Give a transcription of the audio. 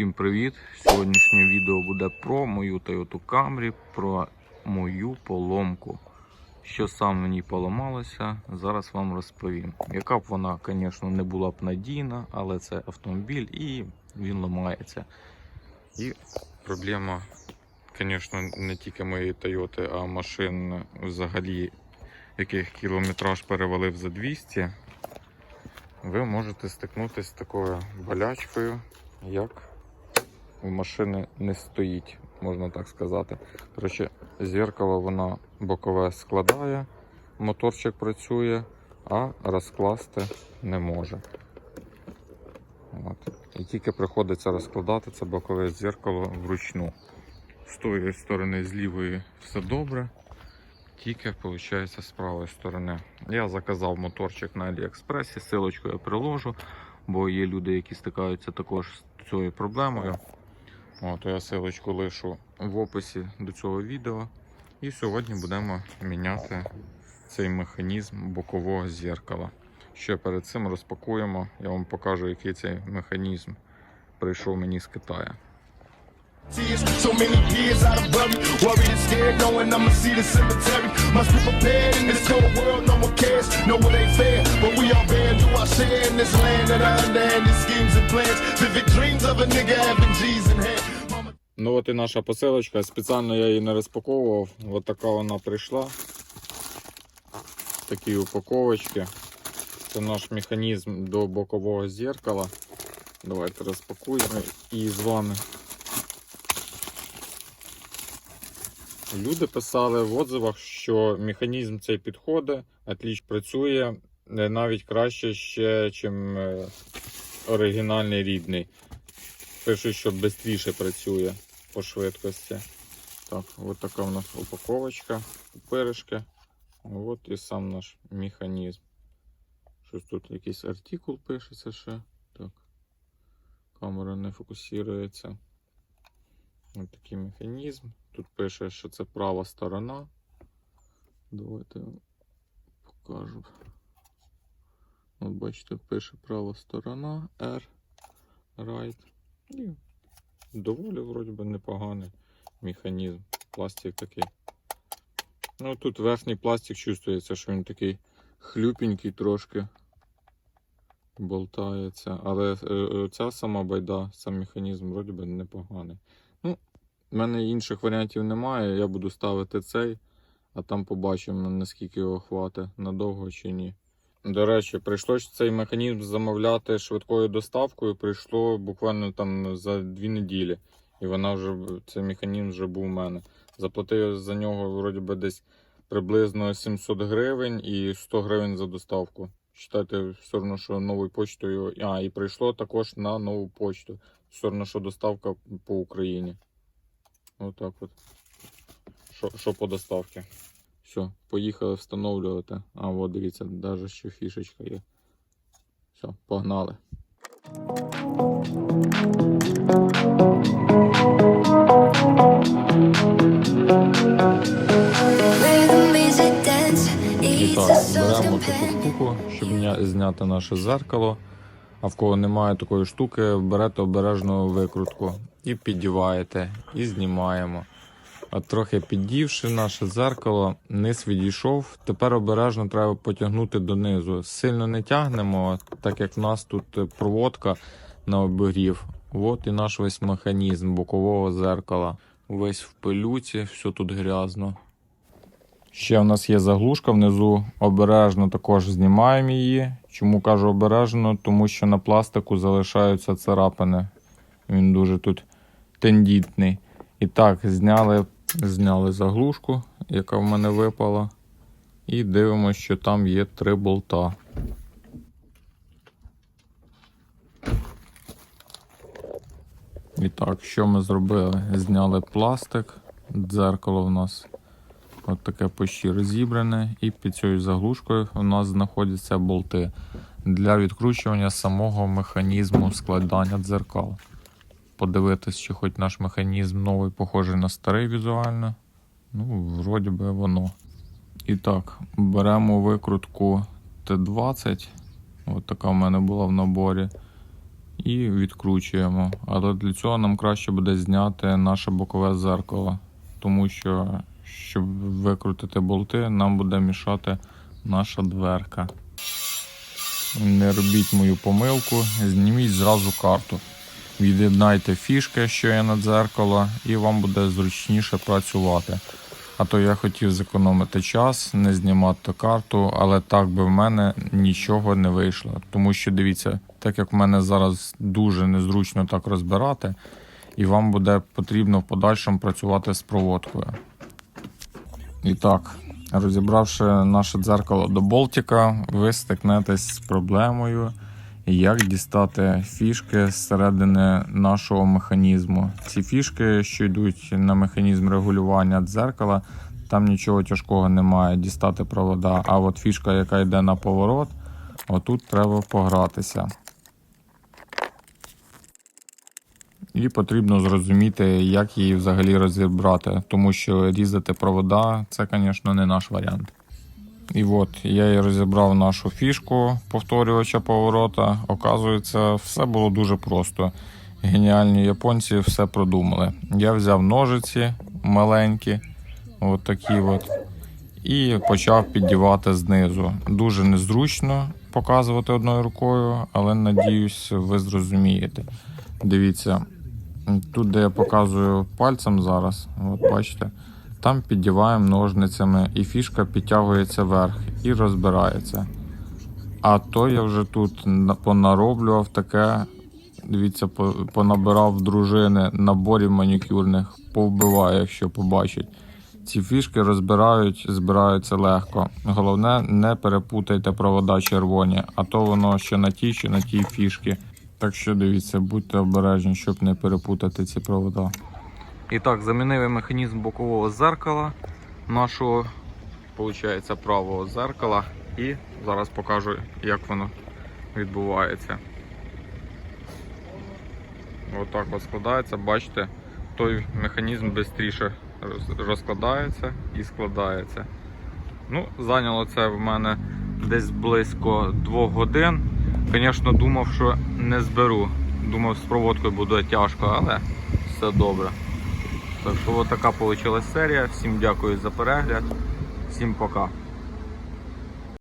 Всім привіт! Сьогоднішнє відео буде про мою Toyota Camry, про мою поломку. Що саме в ній поламалося, зараз вам розповім. Яка б вона, звісно, не була б надійна, але це автомобіль і він ламається. І проблема, звісно, не тільки моєї Toyota, а машин взагалі, яких кілометраж перевалив за 200. Ви можете стикнутися з такою болячкою, як машини не стоїть, можна так сказати. Коротше, зеркало вона бокове складає, моторчик працює, а розкласти не може. От. І тільки приходиться розкладати це бокове зеркало вручну. З тої сторони, з лівої все добре. Тільки виходить з правої сторони. Я заказав моторчик на Аліекспресі, силочку я приложу, бо є люди, які стикаються також з цією проблемою. От, я силочку лишу в описі до цього відео. І сьогодні будемо міняти цей механізм бокового зеркала. Ще перед цим розпакуємо, я вам покажу, який цей механізм прийшов мені з Китаю. The in this land that I underhand these schemes and plans. Vivid dreams of a nigga having G's in hand. Ну от і наша посилочка. Спеціально я її не розпаковував. От така вона прийшла. Такі упаковочки. Це наш механізм до бокового зеркала. Давайте розпакуємо і з вами. Люди писали в отзивах, що механізм цей підходить, отліч працює е, навіть краще ще, ніж оригінальний рідний. Пишуть, що швидше працює по швидкості. Так, от така у нас упаковочка, пупиришки. От і сам наш механізм. Щось тут якийсь артикул пишеться ще. Так. Камера не фокусується. Ось такий механізм. Тут пише, що це права сторона. Давайте покажу. От бачите, пише права сторона R. Right. І доволі вроді би непоганий механізм. Пластик такий. Ну тут верхній пластик чувствується, що він такий хлюпенький трошки болтається. Але е, е, ця сама байда, сам механізм вроді би непоганий. Ну, в мене інших варіантів немає. Я буду ставити цей, а там побачимо, наскільки його хватить, надовго чи ні. До речі, прийшлося цей механізм замовляти швидкою доставкою. Прийшло буквально там за дві неділі. І вона вже цей механізм вже був у мене. Заплатив за нього вроді би десь приблизно 700 гривень і 100 гривень за доставку. Читайте, все одно, що новою почтою. А, і прийшло також на нову почту. Все одно, що доставка по Україні. Отак от. Що, по доставці. Все, поїхали встановлювати. А, от дивіться, навіть ще фішечка є. Все, погнали. І так, беремо таку штуку, щоб зняти наше зеркало. А в кого немає такої штуки, берете обережну викрутку і піддіваєте, і знімаємо. От трохи піддівши наше зеркало, низ відійшов. Тепер обережно треба потягнути донизу. Сильно не тягнемо, так як в нас тут е, проводка на обігрів. От і наш весь механізм бокового зеркала. Весь в пилюці, все тут грязно. Ще в нас є заглушка внизу. Обережно також знімаємо її. Чому кажу обережно? Тому що на пластику залишаються царапини. Він дуже тут тендітний. І так, зняли, зняли заглушку, яка в мене випала. І дивимося, що там є три болта. І так, що ми зробили? Зняли пластик, дзеркало в нас От таке почти розібране, і під цією заглушкою у нас знаходяться болти для відкручування самого механізму складання дзеркал. Подивитись, чи хоч наш механізм новий, похожий на старий візуально. Ну, вроді би воно. І так, беремо викрутку Т20. От така в мене була в наборі. і відкручуємо. Але для цього нам краще буде зняти наше бокове зеркало, тому що, щоб викрутити болти, нам буде мішати наша дверка. Не робіть мою помилку, зніміть зразу карту. Від'єднайте фішки, що є на дзеркало, і вам буде зручніше працювати. А то я хотів зекономити час, не знімати карту, але так би в мене нічого не вийшло. Тому що дивіться, так як в мене зараз дуже незручно так розбирати, і вам буде потрібно в подальшому працювати з проводкою. І так, розібравши наше дзеркало до болтика, ви стикнетесь з проблемою, як дістати фішки зсередини нашого механізму. Ці фішки, що йдуть на механізм регулювання дзеркала, там нічого тяжкого немає дістати провода. А от фішка, яка йде на поворот, отут треба погратися. І потрібно зрозуміти, як її взагалі розібрати, тому що різати провода це, звісно, не наш варіант. І от я і розібрав нашу фішку повторювача поворота. Оказується, все було дуже просто. Геніальні японці все продумали. Я взяв ножиці маленькі, от такі от, і почав піддівати знизу. Дуже незручно показувати одною рукою, але надіюсь, ви зрозумієте. Дивіться, тут, де я показую пальцем зараз, от бачите, там піддіваємо ножницями, і фішка підтягується вверх і розбирається. А то я вже тут понароблював таке. Дивіться, понабирав дружини наборів манікюрних, повбиваю, якщо побачить. Ці фішки розбирають, збираються легко. Головне, не перепутайте провода червоні, а то воно ще на тій, що на тій фішки. Так що дивіться, будьте обережні, щоб не перепутати ці провода. І так, замінили механізм бокового зеркала нашого, виходить, правого зеркала. І зараз покажу, як воно відбувається. Отак от складається, бачите, той механізм швидше розкладається і складається. Ну, зайняло це в мене десь близько 2 годин. Звісно, думав, що не зберу. Думав, з проводкою буде тяжко, але все добре. Так що така вийшла серія. Всім дякую за перегляд. Всім пока.